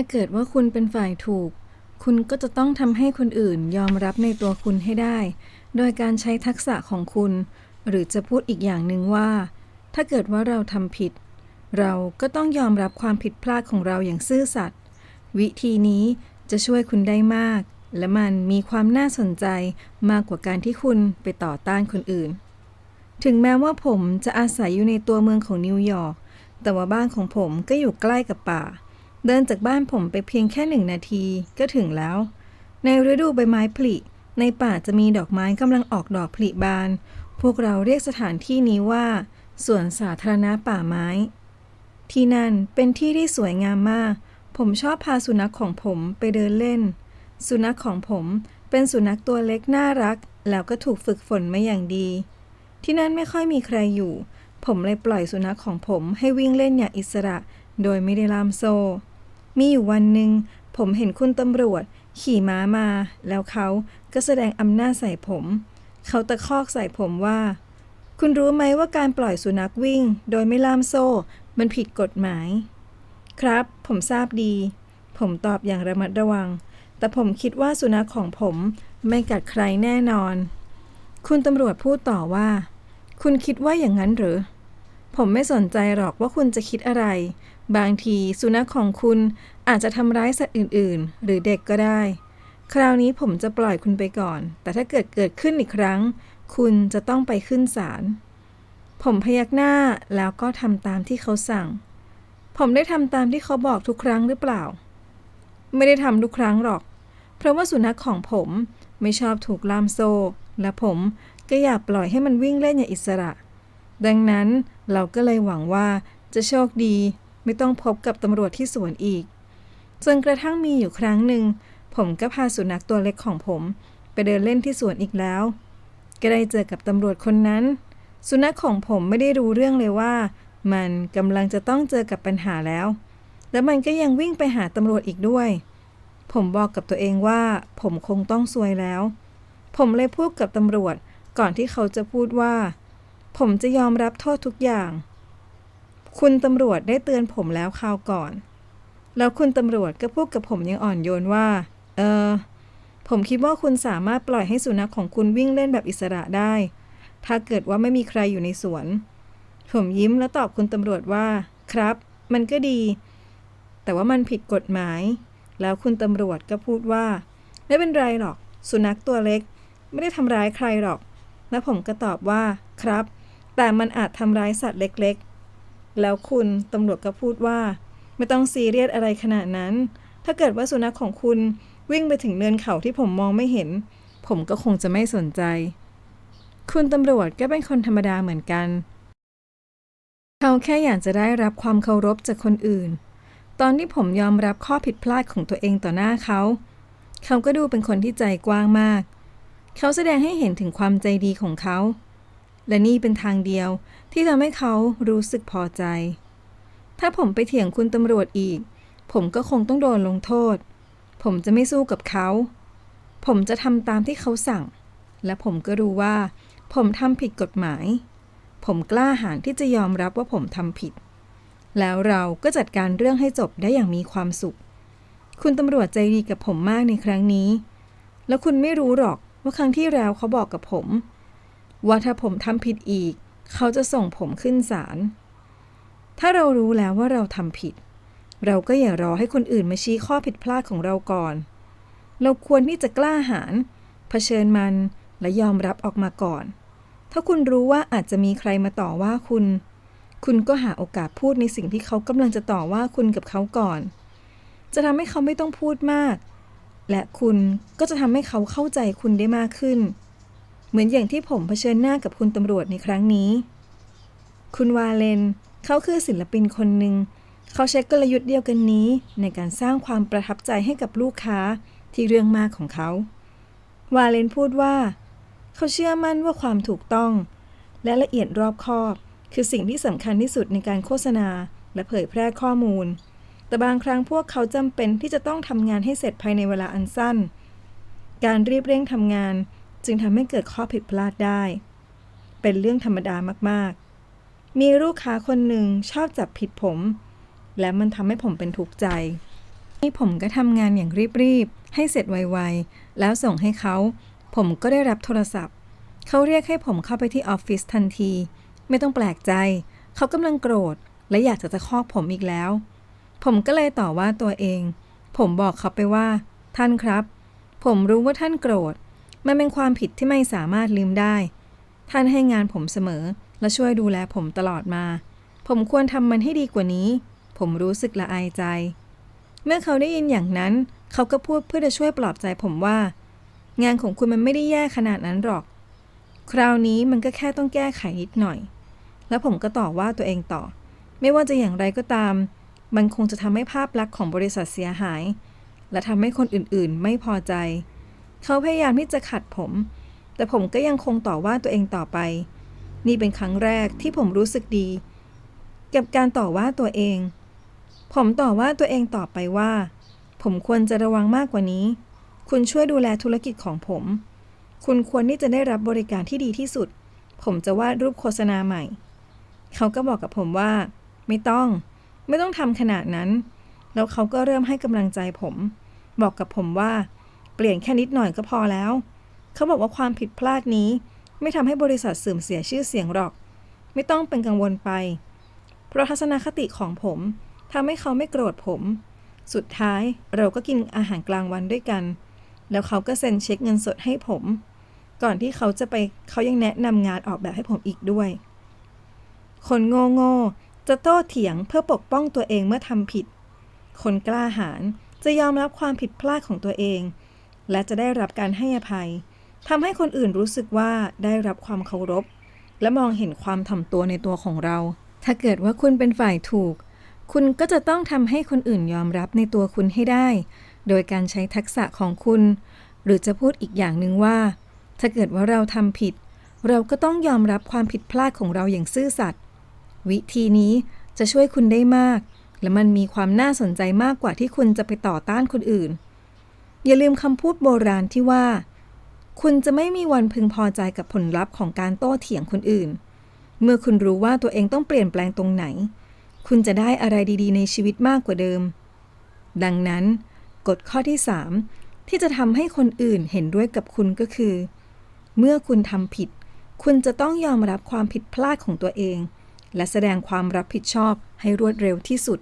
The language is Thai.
ถ้าเกิดว่าคุณเป็นฝ่ายถูก คุณก็จะต้องทำให้คนอื่นยอมรับในตัวคุณให้ได้ โดยการใช้ทักษะของคุณ หรือจะพูดอีกอย่างหนึ่งว่า ถ้าเกิดว่าเราทำผิด เราก็ต้องยอมรับความผิดพลาดของเราอย่างซื่อสัตย์วิธีนี้จะช่วยคุณได้มาก และมันมีความน่าสนใจมากกว่าการที่คุณไปต่อต้านคนอื่น ถึงแม้ว่าผมจะอาศัยอยู่ในตัวเมืองของนิวยอร์กแต่ว่าบ้านของผมก็อยู่ใกล้กับป่า เดินจากบ้านผมไปเพียงแค่หนึ่งนาทีก็ถึงแล้ว ในฤดูใบไม้ผลิ ในป่าจะมีดอกไม้กำลังออกดอกผลิบาน พวกเราเรียกสถานที่นี้ว่าสวนสาธารณะป่าไม้ ที่นั่นเป็นที่ที่สวยงามมาก ผมชอบพาสุนัขของผมไปเดินเล่น สุนัขของผมเป็นสุนัขตัวเล็กน่ารัก แล้วก็ถูกฝึกฝนมาอย่างดี ที่นั่นไม่ค่อยมีใครอยู่ ผมเลยปล่อยสุนัขของผมให้วิ่งเล่นอย่างอิสระ โดยไม่ได้ล่ามโซ่ มีอยู่วันหนึ่งผมเห็นคุณตำรวจ ขี่ม้ามา แล้วเขาก็แสดงอำนาจใส่ผม เขาตะคอกใส่ผมว่า คุณรู้ไหมว่าการปล่อยสุนัขวิ่ง โดยไม่ล่ามโซ่ มันผิดกฎหมาย ครับ ผมทราบดี ผมตอบอย่างระมัดระวัง แต่ผมคิดว่าสุนัขของผมไม่กัดใครแน่นอน คุณตำรวจพูดต่อว่า คุณคิดว่าอย่างนั้นหรือ ผมไม่สนใจหรอกว่าคุณจะคิดอะไร บางทีสุนัขของคุณอาจจะทำร้ายสัตว์อื่น ๆ หรือเด็กก็ได้ คราวนี้ผมจะปล่อยคุณไปก่อน แต่ถ้าเกิดเกิดขึ้นอีกครั้ง คุณจะต้องไปขึ้นศาล ผมพยักหน้าแล้วก็ทำตามที่เขาสั่ง ผมได้ทำตามที่เขาบอกทุกครั้งหรือเปล่า ไม่ได้ทำทุกครั้งหรอก เพราะว่าสุนัขของผมไม่ชอบถูกล่ามโซ่ และผมก็อยากปล่อยให้มันวิ่งเล่นอย่างอิสระ ดังนั้นเราก็เลยหวังว่าจะโชคดีไม่ต้องพบกับตำรวจที่สวนอีก จนกระทั่งมีอยู่ครั้งหนึ่ง ผมก็พาสุนัขตัวเล็กของผม ไปเดินเล่นที่สวนอีกแล้ว ก็ได้เจอกับตำรวจคนนั้น สุนัขของผมไม่ได้รู้เรื่องเลยว่า มันกำลังจะต้องเจอกับปัญหาแล้ว และมันก็ยังวิ่งไปหาตำรวจอีกด้วย ผมบอกกับตัวเองว่าผมคงต้องซวยแล้ว ผมเลยพูดกับตำรวจก่อนที่เขาจะพูดว่า ผมจะยอมรับโทษทุกอย่าง คุณตำรวจได้เตือนผมแล้วคราวก่อน แล้วคุณตำรวจก็พูดกับผมยังอ่อนโยนว่า เออ ผมคิดว่าคุณสามารถปล่อยให้สุนัขของคุณวิ่งเล่นแบบอิสระได้ ถ้าเกิดว่าไม่มีใครอยู่ในสวน ผมยิ้มแล้วตอบคุณตำรวจว่า ครับ มันก็ดี แต่ว่ามันผิดกฎหมาย แล้วคุณตำรวจก็พูดว่า ไม่เป็นไรหรอก สุนัขตัวเล็ก ไม่ได้ทำร้ายใครหรอก แล้วผมก็ตอบว่า ครับ แต่มันอาจทำร้ายสัตว์เล็กๆ แล้วคุณตำรวจก็พูดว่า ไม่ต้องซีเรียสอะไรขนาดนั้น ถ้าเกิดว่าสุนัขของคุณวิ่งไปถึงเนินเขาที่ผมมองไม่เห็น ผมก็คงจะไม่สนใจ คุณตำรวจก็เป็นคนธรรมดาเหมือนกัน เขาแค่อยากจะได้รับความเคารพจากคนอื่น ตอนที่ผมยอมรับข้อผิดพลาดของตัวเองต่อหน้าเขา เขาก็ดูเป็นคนที่ใจกว้างมาก เขาแสดงให้เห็นถึงความใจดีของเขา และนี่เป็นทางเดียวที่ทำให้เขารู้สึกพอใจ ถ้าผมไปเถียงคุณตำรวจอีก ผมก็คงต้องโดนลงโทษ ผมจะไม่สู้กับเขา ผมจะทำตามที่เขาสั่ง และผมก็รู้ว่า ผมทำผิดกฎหมาย ผมกล้าหาญที่จะยอมรับว่าผมทำผิด แล้วเราก็จัดการเรื่องให้จบได้อย่างมีความสุข คุณตำรวจใจดีกับผมมากในครั้งนี้ แล้วคุณไม่รู้หรอกว่าครั้งที่แล้วเขาบอกกับผม ว่าถ้าผมทำผิดอีก เขาจะส่งผมขึ้นศาล ถ้าเรารู้แล้วว่าเราทำผิด เราก็อย่ารอให้คนอื่นมาชี้ข้อผิดพลาดของเราก่อน เราควรที่จะกล้าหาญเผชิญมันและยอมรับออกมาก่อน ถ้าคุณรู้ว่าอาจจะมีใครมาต่อว่าคุณ คุณก็หาโอกาสพูดในสิ่งที่เขากำลังจะต่อว่าคุณกับเขาก่อน จะทำให้เขาไม่ต้องพูดมาก และคุณก็จะทำให้เขาเข้าใจคุณได้มากขึ้น เหมือนอย่างที่ผมเผชิญหน้ากับคุณตำรวจในครั้งนี้ คุณวาเลนเขาคือศิลปินคนหนึ่ง เขาใช้กลยุทธ์เดียวกันนี้ในการสร้างความประทับใจให้กับลูกค้าที่เรื่องมากของเขา วาเลนพูดว่า เขาเชื่อมั่นว่าความถูกต้อง และละเอียดรอบคอบ คือสิ่งที่สำคัญที่สุดในการโฆษณาและเผยแพร่ข้อมูล แต่บางครั้งพวกเขาจำเป็นที่จะต้องทำงานให้เสร็จภายในเวลาอันสั้น การรีบเร่งทำงาน จึงทำให้เกิดข้อผิดพลาดได้ เป็นเรื่องธรรมดามากๆ มีลูกค้าคนหนึ่งชอบจับผิดผม และมันทำให้ผมเป็นทุกข์ใจนี่ผมก็ทำงานอย่างรีบๆ ให้เสร็จไวๆ แล้วส่งให้เขา ผมก็ได้รับโทรศัพท์ เขาเรียกให้ผมเข้าไปที่ออฟฟิศทันที ไม่ต้องแปลกใจ เขากำลังโกรธ และอยากจะตะคอกผมอีกแล้ว ผมก็เลยต่อว่าตัวเอง ผมบอกเขาไปว่า ท่านครับ ผมรู้ว่าท่านโกรธ มันเป็นความผิดที่ไม่สามารถลืมได้ ท่านให้งานผมเสมอ และช่วยดูแลผมตลอดมา ผมควรทำมันให้ดีกว่านี้ ผมรู้สึกละอายใจ เมื่อเขาได้ยินอย่างนั้น เขาก็พูดเพื่อจะช่วยปลอบใจผมว่า งานของคุณมันไม่ได้แย่ขนาดนั้นหรอก คราวนี้มันก็แค่ต้องแก้ไขนิดหน่อย แล้วผมก็ต่อว่าตัวเองต่อ ไม่ว่าจะอย่างไรก็ตาม มันคงจะทำให้ภาพลักษณ์ของบริษัทเสียหาย และทำให้คนอื่นๆ ไม่พอใจ เขาพยายามที่จะขัดผม แต่ผมก็ยังคงต่อว่าตัวเองต่อไป นี่เป็นครั้งแรกที่ผมรู้สึกดี กับการต่อว่าตัวเอง ผมต่อว่าตัวเองต่อไปว่า ผมควรจะระวังมากกว่านี้ คุณช่วยดูแลธุรกิจของผม คุณควรที่จะได้รับบริการที่ดีที่สุด ผมจะวาดรูปโฆษณาใหม่ เขาก็บอกกับผมว่า ไม่ต้อง ไม่ต้องทำขนาดนั้น แล้วเขาก็เริ่มให้กำลังใจผม บอกกับผมว่า เปลี่ยนแค่นิดหน่อยก็พอแล้ว เขาบอกว่าความผิดพลาดนี้ ไม่ทำให้บริษัทเสื่อมเสียชื่อเสียงหรอก ไม่ต้องเป็นกังวลไป เพราะทัศนคติของผมทำให้เขาไม่โกรธผม สุดท้ายเราก็กินอาหารกลางวันด้วยกัน แล้วเขาก็เซ็นเช็คเงินสดให้ผม ก่อนที่เขาจะไปเขายังแนะนำงานออกแบบให้ผมอีกด้วย คนโง่โง่จะโต้เถียงเพื่อปกป้องตัวเองเมื่อทำผิด คนกล้าหาญจะยอมรับความผิดพลาดของตัวเอง และจะได้รับการให้อภัยทำให้คนอื่นรู้สึกว่าได้รับความเคารพ และมองเห็นความถ่อมตัวในตัวของเรา ถ้าเกิดว่าคุณเป็นฝ่ายถูก คุณก็จะต้องทำให้คนอื่นยอมรับในตัวคุณให้ได้ โดยการใช้ทักษะของคุณ หรือจะพูดอีกอย่างหนึ่งว่า ถ้าเกิดว่าเราทำผิด เราก็ต้องยอมรับความผิดพลาดของเราอย่างซื่อสัตย์วิธีนี้จะช่วยคุณได้มาก และมันมีความน่าสนใจมากกว่าที่คุณจะไปต่อต้านคนอื่น อย่าลืมคำพูดโบราณที่ว่า คุณจะไม่มีวันพึงพอใจกับผลลัพธ์ของการโต้เถียงคนอื่น เมื่อคุณรู้ว่าตัวเองต้องเปลี่ยนแปลงตรงไหน คุณจะได้อะไรดีๆ ในชีวิตมากกว่าเดิม ดังนั้น กฎข้อที่ 3 ที่จะทำให้คนอื่นเห็นด้วยกับคุณก็คือ เมื่อคุณทำผิด คุณจะต้องยอมรับความผิดพลาดของตัวเอง และแสดงความรับผิดชอบให้รวดเร็วที่สุด